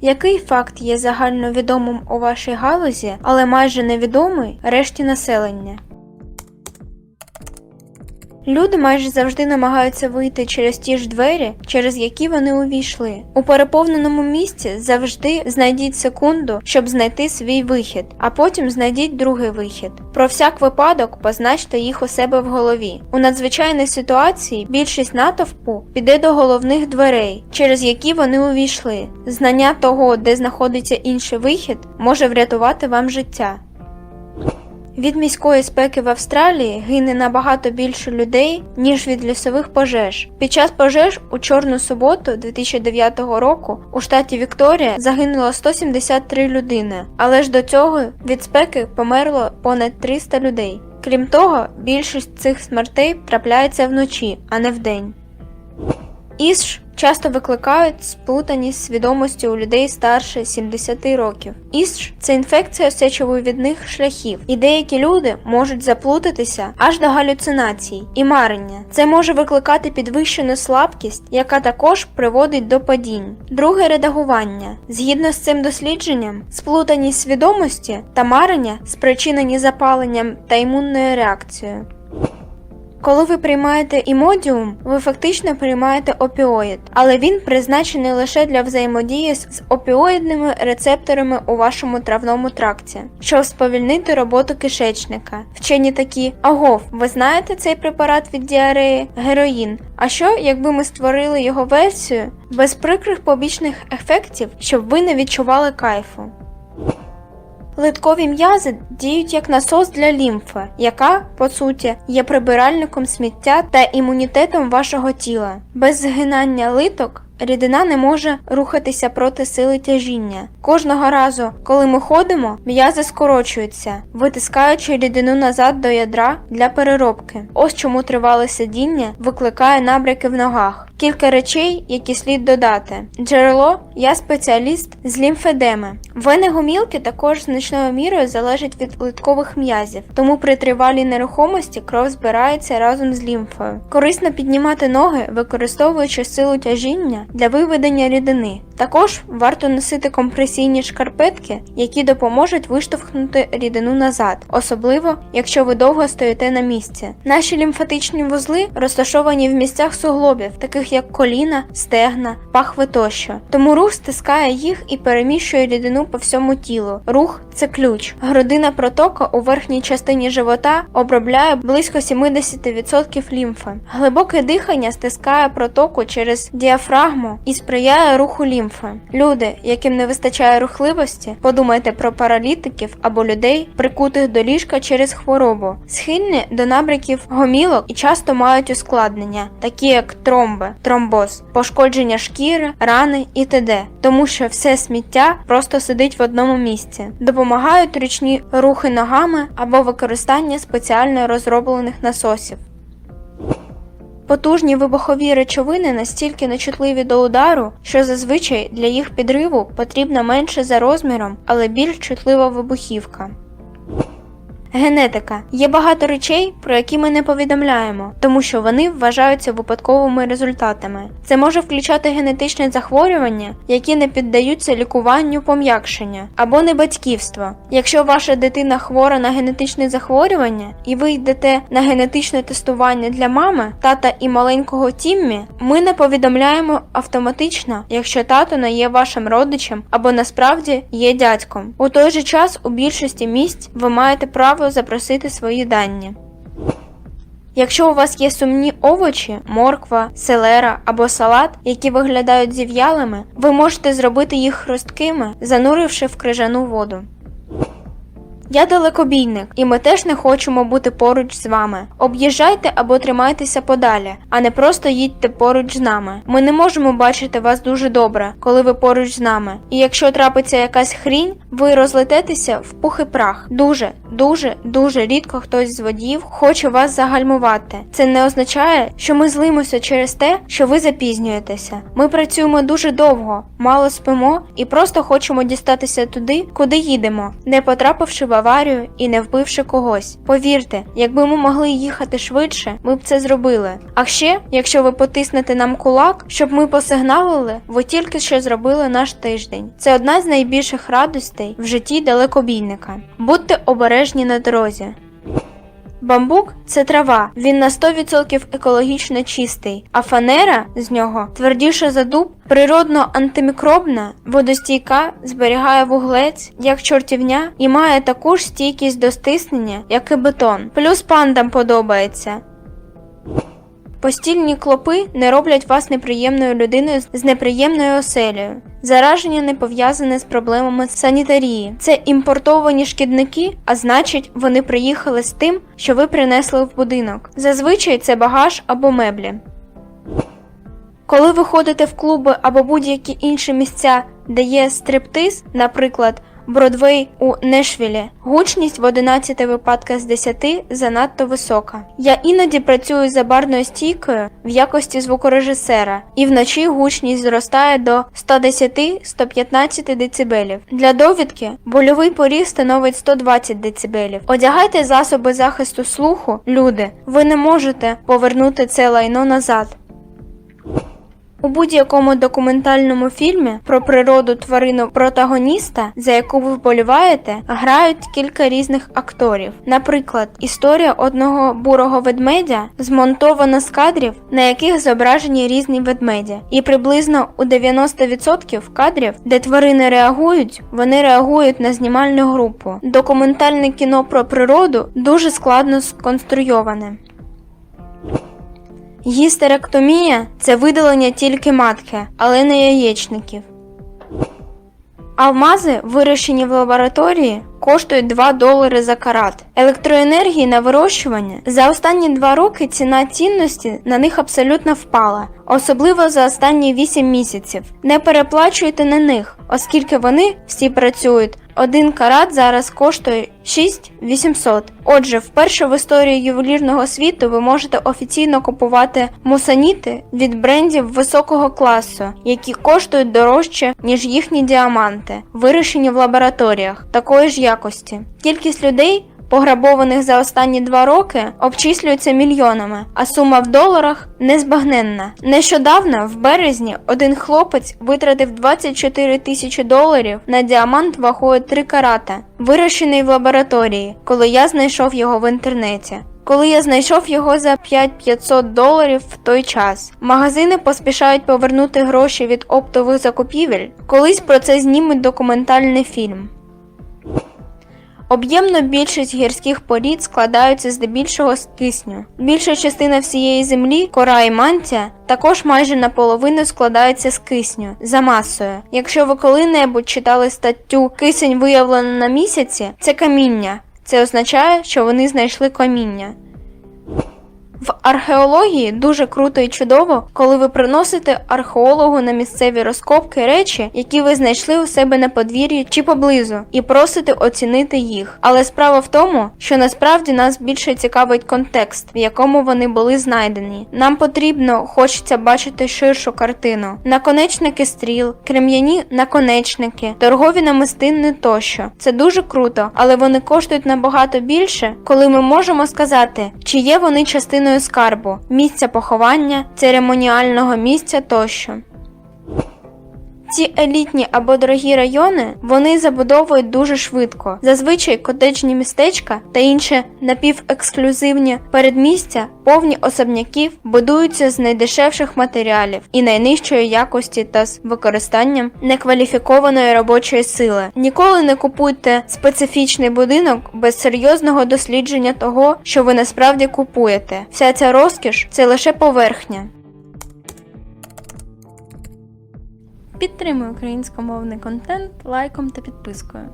Який факт є загальновідомим у вашій галузі, але майже невідомий решті населення? Люди майже завжди намагаються вийти через ті ж двері, через які вони увійшли. У переповненому місці завжди знайдіть секунду, щоб знайти свій вихід, а потім знайдіть другий вихід. Про всяк випадок позначте їх у себе в голові. У надзвичайній ситуації більшість натовпу піде до головних дверей, через які вони увійшли. Знання того, де знаходиться інший вихід, може врятувати вам життя. Від міської спеки в Австралії гине набагато більше людей, ніж від лісових пожеж. Під час пожеж у Чорну суботу 2009 року у штаті Вікторія загинуло 173 людини, але ж до цього від спеки померло понад 300 людей. Крім того, більшість цих смертей трапляється вночі, а не вдень. Іш часто викликають сплутаність свідомості у людей старше 70 років. Іш – це інфекція сечовивідних шляхів, і деякі люди можуть заплутатися аж до галюцинацій і марення. Це може викликати підвищену слабкість, яка також приводить до падінь. Друге редагування. Згідно з цим дослідженням, сплутаність свідомості та марення спричинені запаленням та імунною реакцією. Коли ви приймаєте імодіум, ви фактично приймаєте опіоїд, але він призначений лише для взаємодії з опіоїдними рецепторами у вашому травному тракті, щоб сповільнити роботу кишечника. Вчені такі: агов, ви знаєте цей препарат від діареї? Героїн. А що, якби ми створили його версію без прикрих побічних ефектів, щоб ви не відчували кайфу? Литкові м'язи діють як насос для лімфи, яка, по суті, є прибиральником сміття та імунітетом вашого тіла. Без згинання литок рідина не може рухатися проти сили тяжіння. Кожного разу, коли ми ходимо, м'язи скорочуються, витискаючи рідину назад до ядра для переробки. Ось чому тривале сидіння викликає набряки в ногах. Кілька речей, які слід додати. Джерело я спеціаліст з лімфедеми. Вени гомілки також значною мірою залежать від литкових м'язів, тому при тривалій нерухомості кров збирається разом з лімфою. Корисно піднімати ноги, використовуючи силу тяжіння для виведення рідини. Також варто носити компресійні шкарпетки, які допоможуть виштовхнути рідину назад, особливо якщо ви довго стоїте на місці. Наші лімфатичні вузли розташовані в місцях суглобів, таких як коліна, стегна, пахви тощо. Тому рух стискає їх і переміщує рідину по всьому тілу. Рух це ключ. Грудина протока у верхній частині живота обробляє близько 70% лімфи. Глибоке дихання стискає протоку через діафрагму і сприяє руху лімфи. Люди, яким не вистачає рухливості, подумайте про паралітиків або людей, прикутих до ліжка через хворобу, схильні до набряків гомілок і часто мають ускладнення, такі як тромби, тромбоз, пошкодження шкіри, рани і т.д. Тому що все сміття просто сидить в одному місці. Допомагають ручні рухи ногами або використання спеціально розроблених насосів. Потужні вибухові речовини настільки нечутливі до удару, що зазвичай для їх підриву потрібна менше за розміром, але більш чутлива вибухівка. Генетика є багато речей, про які ми не повідомляємо, тому що вони вважаються випадковими результатами. Це може включати генетичні захворювання, які не піддаються лікуванню пом'якшення, або небатьківство. Якщо ваша дитина хвора на генетичне захворювання і ви йдете на генетичне тестування для мами, тата і маленького Тіммі, ми не повідомляємо автоматично, якщо тато не є вашим родичем або насправді є дядьком. У той же час у більшості місць ви маєте право запросити свої дані. Якщо у вас є сумні овочі, морква, селера або салат, які виглядають зів'ялими, ви можете зробити їх хрусткими, зануривши в крижану воду. Я далекобійник, і ми теж не хочемо бути поруч з вами. Об'їжджайте або тримайтеся подалі, а не просто їдьте поруч з нами. Ми не можемо бачити вас дуже добре, коли ви поруч з нами. І якщо трапиться якась хрінь, ви розлететеся в пух і прах. Дуже, дуже, дуже рідко хтось з водіїв хоче вас загальмувати. Це не означає, що ми злимося через те, що ви запізнюєтеся. Ми працюємо дуже довго, мало спимо і просто хочемо дістатися туди, куди їдемо, не потрапивши в аварію і не вбивши когось. Повірте, якби ми могли їхати швидше, ми б це зробили. А ще, якщо ви потиснете нам кулак, щоб ми посигналили, ви тільки що зробили наш тиждень. Це одна з найбільших радостей в житті далекобійника. Будьте обережні на дорозі. Бамбук це трава, він на 100% екологічно чистий, а фанера з нього твердіша за дуб, природно антимікробна, водостійка, зберігає вуглець, як чортівня, і має таку ж стійкість до стиснення, як і бетон. Плюс пандам подобається. Постільні клопи не роблять вас неприємною людиною з неприємною оселею. Зараження не пов'язане з проблемами санітарії. Це імпортовані шкідники, а значить, вони приїхали з тим, що ви принесли в будинок. Зазвичай це багаж або меблі. Коли ви ходите в клуби або будь-які інші місця, де є стриптиз, наприклад, Бродвей у Нешвілі, гучність в 11 випадках з 10 занадто висока. Я іноді працюю за барною стійкою в якості звукорежисера, і вночі гучність зростає до 110-115 дБ. Для довідки больовий поріг становить 120 дБ. Одягайте засоби захисту слуху, люди. Ви не можете повернути це лайно назад. У будь-якому документальному фільмі про природу тварину протагоніста, за яку ви вболіваєте, грають кілька різних акторів. Наприклад, історія одного бурого ведмедя змонтована з кадрів, на яких зображені різні ведмеді, і приблизно у 90% кадрів, де тварини реагують, вони реагують на знімальну групу. Документальне кіно про природу дуже складно сконструйоване. Гістеректомія це видалення тільки матки, але не яєчників. Алмази, вирощені в лабораторії, коштують 2 долари за карат. Електроенергії на вирощування за останні 2 роки ціна цінності на них абсолютно впала, особливо за останні 8 місяців. Не переплачуйте на них, оскільки вони всі працюють. Один карат зараз коштує 6800. Отже, вперше в історії ювелірного світу ви можете офіційно купувати мусаніти від брендів високого класу, які коштують дорожче, ніж їхні діаманти, вирощені в лабораторіях такої ж якості. Кількість людей, пограбованих за останні два роки, обчислюється мільйонами, а сума в доларах незбагненна. Нещодавно, в березні, один хлопець витратив 24 тисячі доларів на діамант вагою 3 карата, вирощений в лабораторії, коли я знайшов його в інтернеті. Коли я знайшов його за 5500 доларів в той час, магазини поспішають повернути гроші від оптових закупівель. Колись про це знімуть документальний фільм. Об'ємно більшість гірських порід складаються здебільшого з кисню. Більша частина всієї землі, кора і мантія, також майже наполовину складається з кисню за масою. Якщо ви коли-небудь читали статтю Кисень виявлено на місяці, це каміння. Це означає, що вони знайшли каміння. В археології дуже круто і чудово, коли ви приносите археологу на місцеві розкопки речі, які ви знайшли у себе на подвір'ї чи поблизу, і просите оцінити їх. Але справа в тому, що насправді нас більше цікавить контекст, в якому вони були знайдені. Нам потрібно, хочеться бачити ширшу картину: наконечники стріл, крем'яні наконечники, торгові намистини тощо. Це дуже круто, але вони коштують набагато більше, коли ми можемо сказати, чи є вони частиною скарбу, місця поховання, церемоніального місця тощо. Ці елітні або дорогі райони вони забудовують дуже швидко. Зазвичай котеджні містечка та інші напівексклюзивні передмістя, повні особняків, будуються з найдешевших матеріалів і найнижчої якості та з використанням некваліфікованої робочої сили. Ніколи не купуйте специфічний будинок без серйозного дослідження того, що ви насправді купуєте. Вся ця розкіш це лише поверхня. Підтримуй українськомовний контент лайком та підпискою.